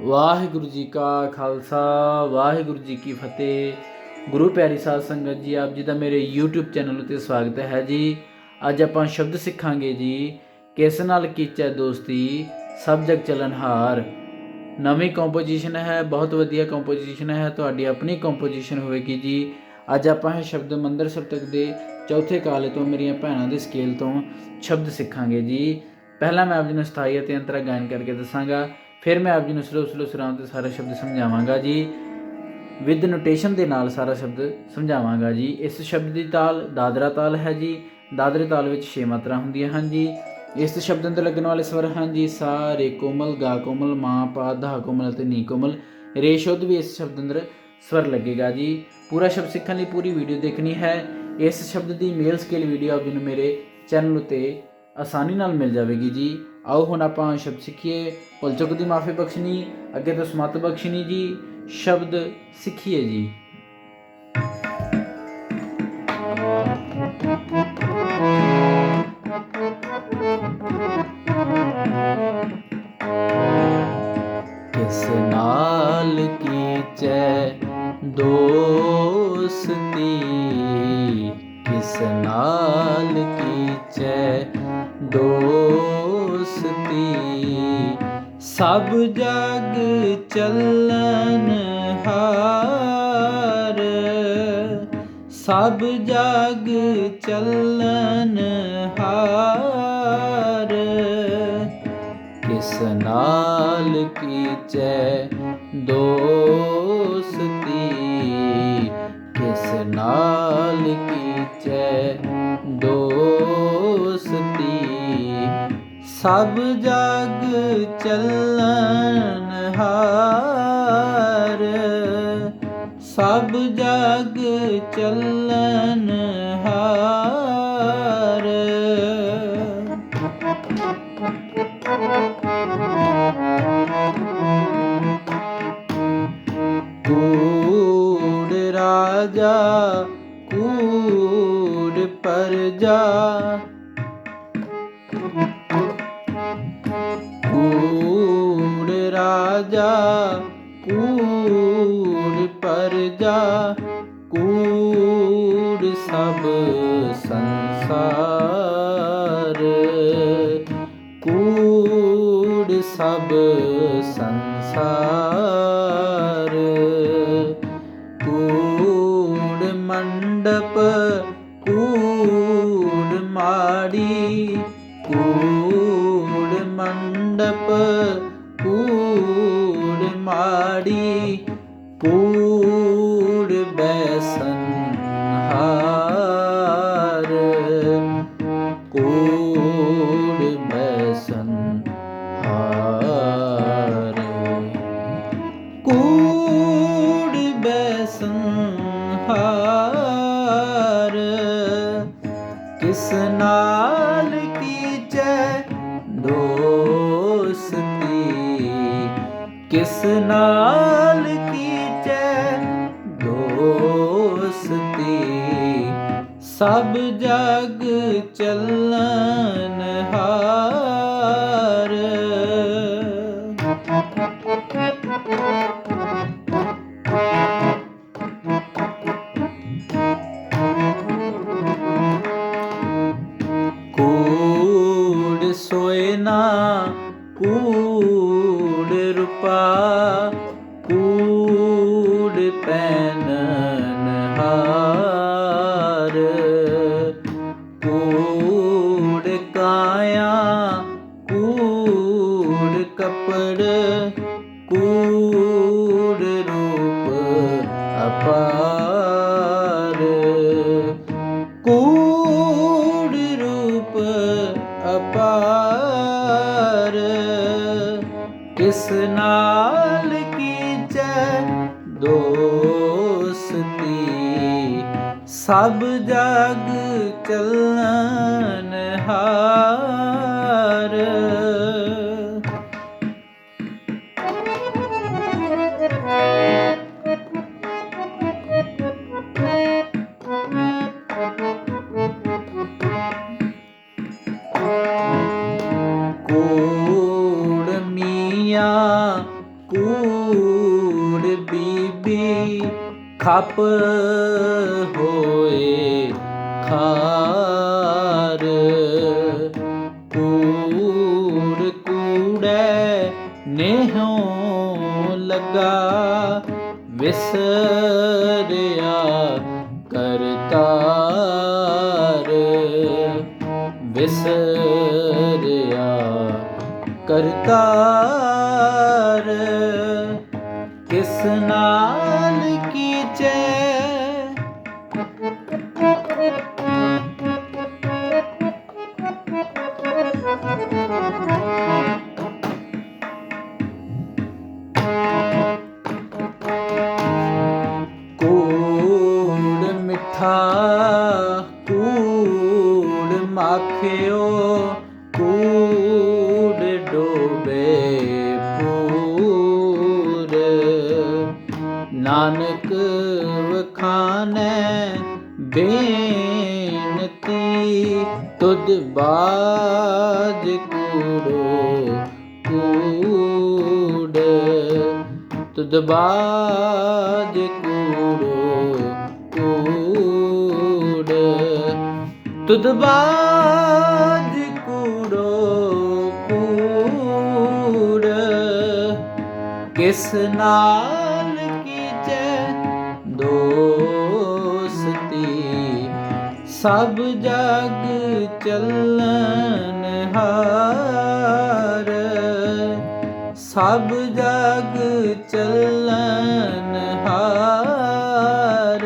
ਵਾਹਿਗੁਰੂ ਜੀ ਕਾ ਖਾਲਸਾ, ਵਾਹਿਗੁਰੂ ਜੀ ਕੀ ਫਤਿਹ। ਗੁਰੂ ਪਿਆਰੀ ਸਾਧ ਸੰਗਤ ਜੀ, ਆਪ ਜੀ ਦਾ ਮੇਰੇ YouTube ਚੈਨਲ ਉਤੇ ਸਵਾਗਤ ਹੈ ਜੀ। ਅੱਜ ਆਪਾਂ ਸ਼ਬਦ ਸਿੱਖਾਂਗੇ ਜੀ, ਕਿਸ ਨਾਲ ਕੀਚੈ ਦੋਸਤੀ ਸਭ ਜਗ ਚਲਨਹਾਰ ਨਵੀਂ ਕੰਪੋਜੀਸ਼ਨ ਹੈ, ਬਹੁਤ ਵਧੀਆ ਕੰਪੋਜੀਸ਼ਨ ਹੈ, ਤੁਹਾਡੀ ਆਪਣੀ ਕੰਪੋਜੀਸ਼ਨ ਹੋਵੇਗੀ ਜੀ। ਅੱਜ ਆਪਾਂ ਇਹ ਸ਼ਬਦ ਮੰਦਰ ਸਪਤਕ ਦੇ ਚੌਥੇ ਕਾਲੇ ਤੋਂ ਮੇਰੀਆਂ ਭੈਣਾਂ ਦੇ ਸਕੇਲ ਤੋਂ ਸ਼ਬਦ ਸਿੱਖਾਂਗੇ ਜੀ। ਪਹਿਲਾਂ ਮੈਂ ਆਪ ਜੀ ਨੂੰ ਸਥਾਈ ਅਤੇ ਅੰਤਰਾ ਗਾਇਨ ਕਰਕੇ ਦੱਸਾਂਗਾ। ਫਿਰ ਮੈਂ ਆਪ ਜੀ ਨੂੰ ਸਲੋ ਸਲੋ ਸੁਰਾਂ ਤੇ ਸਾਰਾ ਸ਼ਬਦ ਸਮਝਾਵਾਂਗਾ ਜੀ। ਵਿਦ ਨੋਟੇਸ਼ਨ ਦੇ ਨਾਲ ਸਾਰਾ ਸ਼ਬਦ ਸਮਝਾਵਾਂਗਾ ਜੀ। ਇਸ ਸ਼ਬਦ ਦੀ ਤਾਲ ਦਾਦਰਾ ਤਾਲ ਹੈ ਜੀ। ਦਾਦਰੇ ਤਾਲ ਵਿੱਚ ਛੇ ਮਾਤਰਾ ਹੁੰਦੀਆਂ ਹਨ ਜੀ। ਇਸ ਸ਼ਬਦ ਅੰਦਰ ਲੱਗਣ ਵਾਲੇ ਸਵਰ ਹਨ ਜੀ। ਸਾ, ਰੇ, ਕੋਮਲ, ਗਾ, ਕੋਮਲ, ਮਾ, ਪਾ, ਧਾ, ਕੋਮਲ ਅਤੇ ਨੀ ਕੋਮਲ। ਰੇ ਸ਼ੁੱਧ ਵੀ ਇਸ ਸ਼ਬਦ ਅੰਦਰ ਸਵਰ ਲੱਗੇਗਾ ਜੀ। ਪੂਰਾ ਸ਼ਬਦ ਸਿੱਖਣ ਲਈ ਪੂਰੀ ਵੀਡੀਓ ਦੇਖਣੀ ਹੈ। ਇਸ ਸ਼ਬਦ ਦੀ ਮੇਲ ਸਕੇਲ ਵੀਡੀਓ ਆਪ ਜੀ ਨੂੰ ਮੇਰੇ ਚੈਨਲ ਉਤੇ ਆਸਾਨੀ ਨਾਲ ਮਿਲ ਜਾਵੇਗੀ ਜੀ। ਆਓ ਹੁਣ ਆਪਾਂ ਸ਼ਬਦ ਸਿੱਖੀਏ। ਭੁੱਲ ਚੁੱਕ ਦੀ ਮਾਫੀ ਬਖਸ਼ਣੀ, ਅੱਗੇ ਤੋਂ ਸਮਤ ਬਖਸ਼ਣੀ ਜੀ। ਸ਼ਬਦ ਸਿੱਖੀਏ ਜੀ। ਕਿਸ ਨਾਲ ਕੀਚੈ ਦੋਸਤੀ? ਕਿਸ ਨਾਲ ਕੀਚੈ ਦੋਸਤੀ? ਸਭ ਜਗ ਚੱਲਨ ਹਾਰ। ਸਭ ਜਗ ਚੱਲਨ ਹਾਰ। ਕਿਸ ਨਾਲ ਕੀਚੈ ਦੋਸਤੀ? ਕਿਸ ਨਾਲ ਕੀਚੈ ਸਭ ਜਗ ਚੱਲਨ ਹਾਰ। ਸਭ ਜਗ ਚੱਲਨ ਰਾਜਾ, ਕੂੜ ਪਰਜਾ, ਕੂੜ ਸਭ ਸੰਸਾਰ। ਕੂੜ ਸਭ ਸੰਸਾਰ। ਕੂੜ ਮੰਡਪ, ਕੂੜ ਮਾੜੀ। ਕੂੜ ਮੰਡਪ ਕੂੜ ਮਾੜੀ ਕੂੜ ਬੈਸਨ ਹਾਰ ਕੂੜ ਬੈਸਨ ਹਾਰ ਕੂੜ ਬੈਸਨ ਹਾਰ ਕਿਸ ਕਿਸ ਨਾਲ ਕੀਚੈ ਦੋਸਤੀ? ਸਭ ਜਗ ਚੱਲਨ ਹਾਰ ਕੂੜ ਰੂਪਾ ਕੂੜ ਪੈਨਨ ਕਿਸ ਨਾਲ ਕੀਚੈ ਦੋਸਤੀ? ਸਭ ਜਗ ਚੱਲਨ ਹਾਰ ਕੂੜ ਬੀਬੀ ਖਪ ਹੋਏ ਖਾਰ। ਕੂੜ ਕੂੜੈ ਨੇਹੋਂ ਲਗਾ ਵਿਸਰਿਆ ਕਰਤਾਰ ਵਿਸਰਿਆ ਕਰਤਾਰ ਕਿਸ ਨਾਲ ਨਾਨਕ ਵਖਾਨੈ ਬੇਨਤੀ, ਤੁਧ ਬਾਜ ਕੂੜੋ ਕੂੜ। ਤੁਧ ਬਾਜ ਕੂੜੋ ਕੂੜ। ਤੁਧ ਬਾਜ ਕੂੜੋ ਕੂੜ। ਕਿਸ ਨਾਲ ਸਭ ਜਗ ਚੱਲਨ ਹਾਰ। ਸਭ ਜਗ ਚੱਲਨ ਹਾਰ।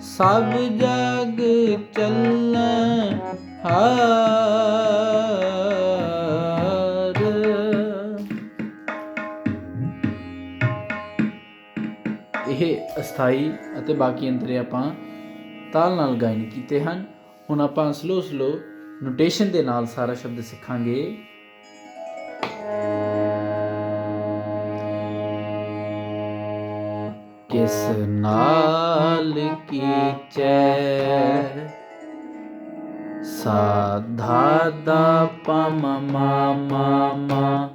ਸਭ ਜਗ ਚੱਲਨ ਹਾਰ। ਇਹ ਅਸਥਾਈ ਅਤੇ ਬਾਕੀ ਅੰਤਰੇ ਆਪਾਂ ਤਾਲ ਨਾਲ ਗਾਇਨ ਕੀਤੇ ਹਨ। ਹੁਣ ਆਪਾਂ ਸਲੋ ਸਲੋ ਨੋਟੇਸ਼ਨ ਦੇ ਨਾਲ ਸਾਰਾ ਸ਼ਬਦ ਸਿੱਖਾਂਗੇ। ਕਿਸ ਨਾਲ ਕੀਚੈ ਸਾਧਾ ਦਾ ਪਮ ਮਾ ਮਾ। ਮਾ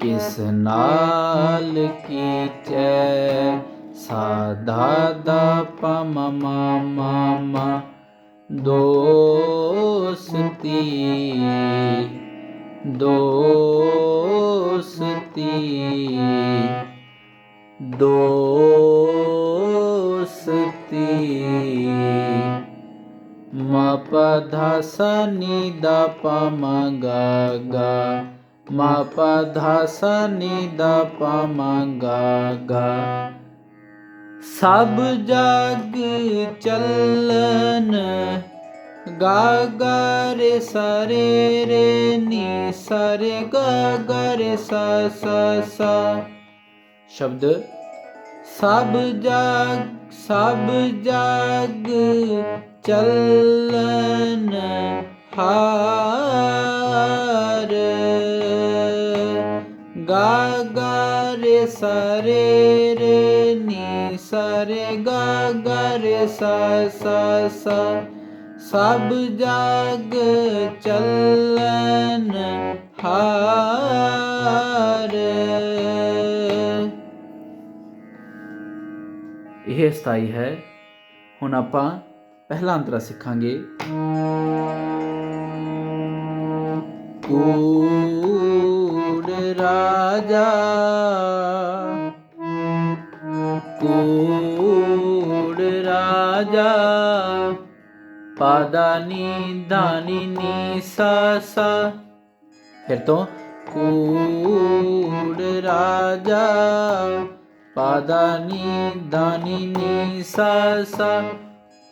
ਕਿਸ ਨਾਲ ਕੀਚੈ सा दा दोस्ति दोस्ती। दोती दोसती पदा ਸਭ ਜਗ ਚੱਲਨ ਗਾ ਗਾ ਰੇ ਸ ਰੇ ਨੀ ਸ ਰੇ ਗ ਰੇ ਸ ਸ। ਸ ਸ਼ਬਦ, ਸਭ ਜਗ ਸਭ ਜਗ ਚੱਲਨ, ਹਾਰ। ਗਾ ਗਾ ਰੇ ਨੀ ਸ ਰੇ ਗਾ ਗਾ ਰੇ ਸ ਸ ਸ ਸਭ ਜਗ ਚੱਲਨ ਹਾਰ ਇਹ ਸਥਾਈ ਹੈ। ਹੁਣ ਆਪਾਂ ਪਹਿਲਾ ਅੰਤਰਾ ਸਿੱਖਾਂਗੇ। ਕੂੜ ਰਾਜਾ ਕੂੜ ਰਾਜਾ ਪਾਦਾਨੀ ਦਾਨੀ ਨੀ ਸਾ ਸਾ ਫਿਰ ਤੋਂ ਕੂੜ ਰਾਜਾ ਪਾਦਾਨੀ ਦਾਨੀ ਨੀ ਸਾ ਸਾ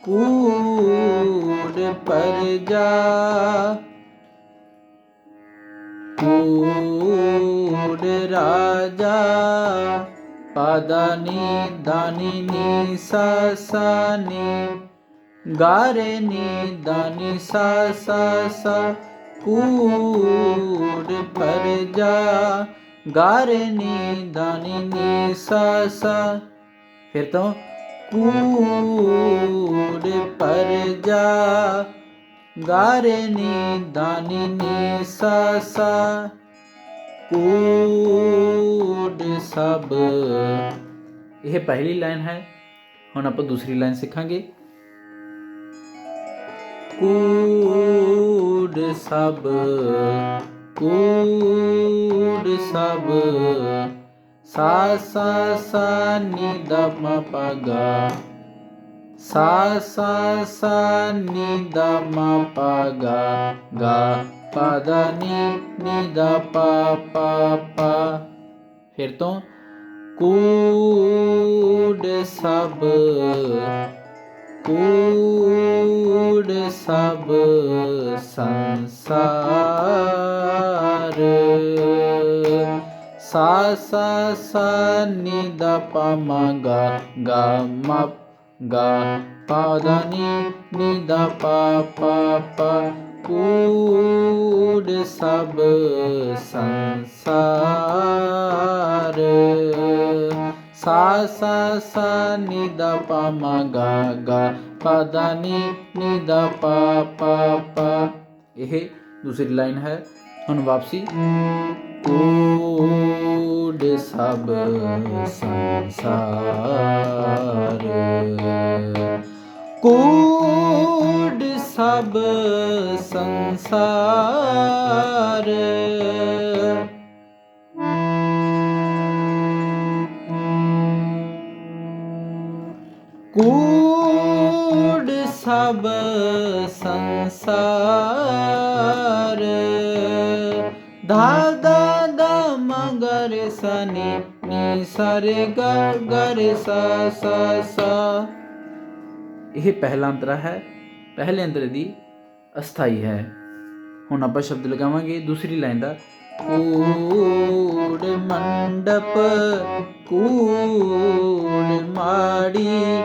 ਕੂੜ ਪਰਜਾ ਕੂੜ ਰਾਜਾ ਪਾਦਾਨੀ ਦਾਨੀ ਨੀ ਸਾ ਨੀ। ਗਾਰੇ ਨੀ, ਦਾਨੀ ਸਾ ਸਾ ਸਾ ਕੂੜ ਪਰਜਾ ਗਾਰੇ ਨੀ, ਦਾਨੀ ਨੀ ਸਾ ਸਾ ਫਿਰ ਤੋਂ ਕੂੜ ਪਰਜਾ ਗਾਰੇ ਨੀ, ਦਾਨੀ ਨੀ ਸਾ ਸਾ ਕੂੜ ਸਭ। ਇਹ ਪਹਿਲੀ ਲਾਈਨ ਹੈ। ਹੁਣ ਆਪਾਂ ਦੂਸਰੀ ਲਾਈਨ ਸਿੱਖਾਂਗੇ। ਕੂੜ ਸਭ। ਕੂੜ ਸਭ। ਸਾ ਸਾ ਸਾ, ਨੀ, ਦ, ਮ, ਪ, ਗ। ਸਾ ਸਾ ਸਾ, ਨੀ, ਦ, ਮ, ਪ, ਗ ਗ। ਪ ਨੀ ਨੀ ਦ ਪ ਪ ਪ ਫਿਰ ਤੋਂ ਕੂੜ ਸਭ ਕੂੜ ਸਭ ਸੰਸਾਰ। ਸਾ ਸਾ ਸਾ, ਨੀ ਦ ਪ ਮ, ਗ ਗ, ਮ, ਗ, ਪ ਨੀ ਨੀ ਦ ਪ ਪ ਪ। ਕੂੜ ਸਭ ਸੰਸਾਰ। ਸਾ ਸਾ ਸਾ ਨੀ ਦ ਪ ਮ ਗ ਗ, ਪ ਦ ਨੀ ਨੀ ਦਾ ਪਾ ਪ ਪ। ਇਹ ਦੂਸਰੀ ਲਾਈਨ ਹੈ। ਹੁਣ ਵਾਪਸੀ। ਕੂੜ ਸਭ ਸੰਸਾਰ। ਕੂੜ ਸਭ ਸੰਸਾਰ। ਕੂੜ ਸਭ ਸੰਸਾਰ। ਧਾ ਦਾ ਮਗਰ ਸਨੀ, ਨੀ ਸਾਰੇ ਗ ਗਰ ਸਾ ਸਾ ਸਾ। ਇਹ ਪਹਿਲਾ ਅੰਤਰਾ ਹੈ। ਪਹਿਲੇ ਅੰਤਰੇ ਦੀ ਅਸਥਾਈ ਹੈ। ਹੁਣ ਆਪਾਂ ਸ਼ਬਦ ਲਗਾਵਾਂਗੇ ਦੂਸਰੀ ਲਾਈਨ ਦਾ। ਕੂੜ ਮੰਡਪ, ਕੂੜ ਮਾੜੀ,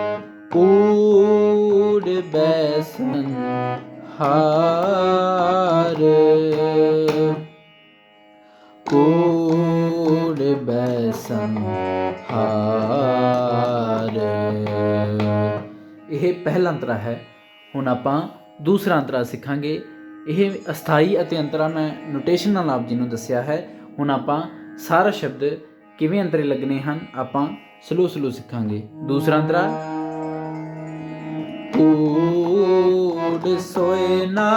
ਕੂੜ ਬੈਸਨ ਹਾਰ। ਕੂੜ ਬੈਸਨ ਹਾਰ। ਇਹ ਪਹਿਲਾ ਅੰਤਰਾ ਹੈ। ਹੁਣ ਆਪਾਂ ਦੂਸਰਾ ਅੰਤਰਾ ਸਿੱਖਾਂਗੇ। ਇਹ ਅਸਥਾਈ ਅਤੇ ਅੰਤਰਾ ਮੈਂ ਨੋਟੇਸ਼ਨ ਨਾਲ ਆਪ ਜੀ ਨੂੰ ਦੱਸਿਆ ਹੈ। ਹੁਣ ਆਪਾਂ ਸਾਰਾ ਸ਼ਬਦ ਕਿਵੇਂ ਅੰਤਰੇ ਲੱਗਣੇ ਹਨ, ਆਪਾਂ ਸਲੋ ਸਲੋ ਸਿੱਖਾਂਗੇ। ਦੂਸਰਾ ਅੰਤਰਾ ਕੂੜ ਸੋਏ ਨਾ,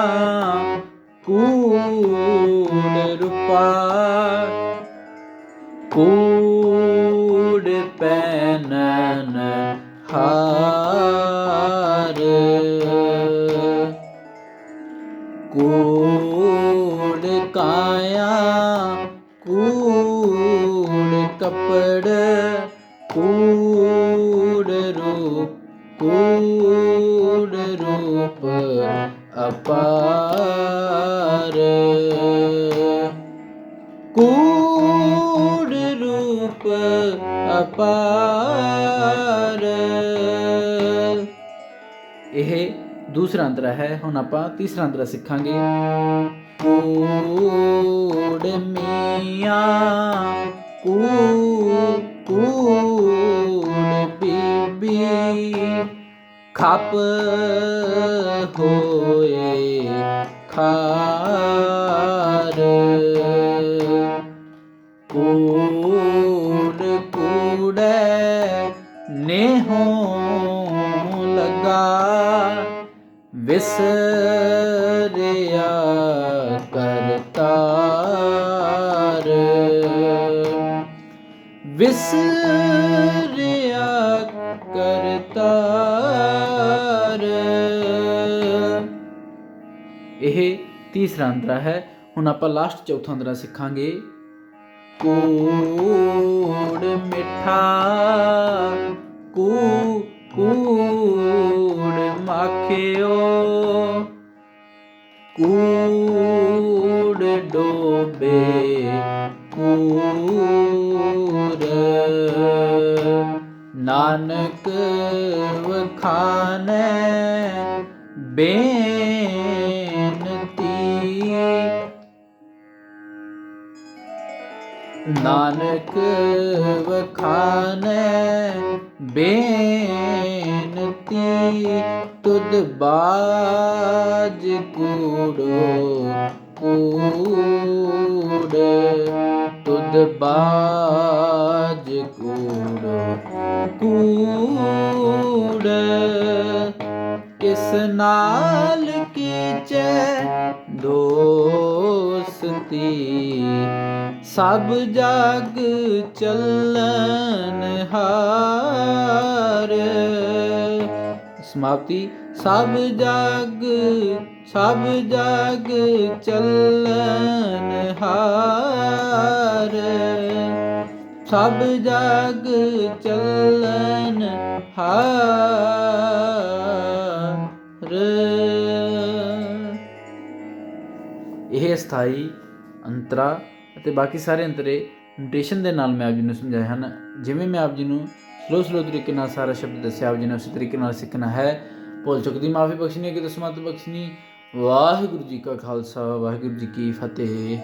ਕੂੜ ਰੂਪਾ। ਕੂੜ ਪੈਨਨ ਹਾਰ ਕੂੜ ਕਪੜ ਕੂੜ ਰੂਪ ਕੂੜ ਰੂਪ ਅਪਾਰ ਕੂੜ ਰੂਪ ਅਪਾਰ ਇਹ ਦੂਸਰਾ ਅੰਤਰਾ ਹੈ, ਹੁਣ ਆਪਾਂ ਤੀਸਰਾ ਅੰਤਰਾ ਸਿੱਖਾਂਗੇ। ਕੂੜ ਮੀਆਂ ਕੂ ਕੂੜ ਬੀਬੀ ਖਪ ਹੋਏ ਖਾਰ ਕੂੜ ਕੂੜੈ ਨੇਹੋ ਲਗਾ ਵਿਸ਼ ਵਿਸਰਿਆ ਕਰਤਾਰ। ਇਹ ਤੀਸਰਾ ਅੰਤਰਾ ਹੈ। ਹੁਣ ਆਪਾਂ ਲਾਸਟ ਚੌਥਾ ਅੰਤਰਾ ਸਿੱਖਾਂਗੇ। ਕੂੜ ਮਿੱਠਾ ਕੂ ਕੂੜ ਮਾਖਿਓ, ਕੂੜ ਡੋਬੇ ਕੂਰ ਨਾਨਕ ਵਖਾਨੈ ਬੇਨਤੀ। ਨਾਨਕ ਵਖਾਨੈ ਬੇਨਤੀ। ਤੁਧ ਬਾਜ ਕੂੜੋ ਕੂੜ। ਤੁਧ ਬਾਜ ਕਿਸ ਨਾਲ ਕੀਚੈ ਦੋਸਤੀ। ਸਭ ਜਗ ਚੱਲਨ ਹਾਰ। ਸਮਾਪਤੀ। ਸਭ ਜਗ ਸਭ ਜਗ ਚੱਲਨ ਹਾਰ। ਸਭ ਜਗ ਚੱਲਨ ਹਾਰ। ਇਹ ਸਥਾਈ ਅੰਤਰਾ ਅਤੇ ਬਾਕੀ ਸਾਰੇ ਅੰਤਰੇ ਨੋਟੇਸ਼ਨ ਦੇ ਨਾਲ ਮੈਂ ਆਪ ਜੀ ਨੂੰ ਸਮਝਾਏ ਹਨ। ਜਿਵੇਂ ਮੈਂ ਆਪ ਜੀ ਨੂੰ ਸਲੋ ਸਲੋ ਤਰੀਕੇ ਨਾਲ ਸਾਰਾ ਸ਼ਬਦ ਦੱਸਿਆ, ਆਪ ਜੀ ਨੇ ਉਸੇ ਤਰੀਕੇ ਨਾਲ ਸਿੱਖਣਾ ਹੈ। ਭੁੱਲ ਚੁੱਕ ਦੀ ਮਾਫੀ ਬਖਸ਼ਣੀ ਹੈ ਕਿ ਦਸਮਤ ਬਖਸ਼ਣੀ। ਵਾਹਿਗੁਰੂ ਜੀ ਕਾ ਖਾਲਸਾ, ਵਾਹਿਗੁਰੂ ਜੀ ਕੀ ਫਤਿਹ।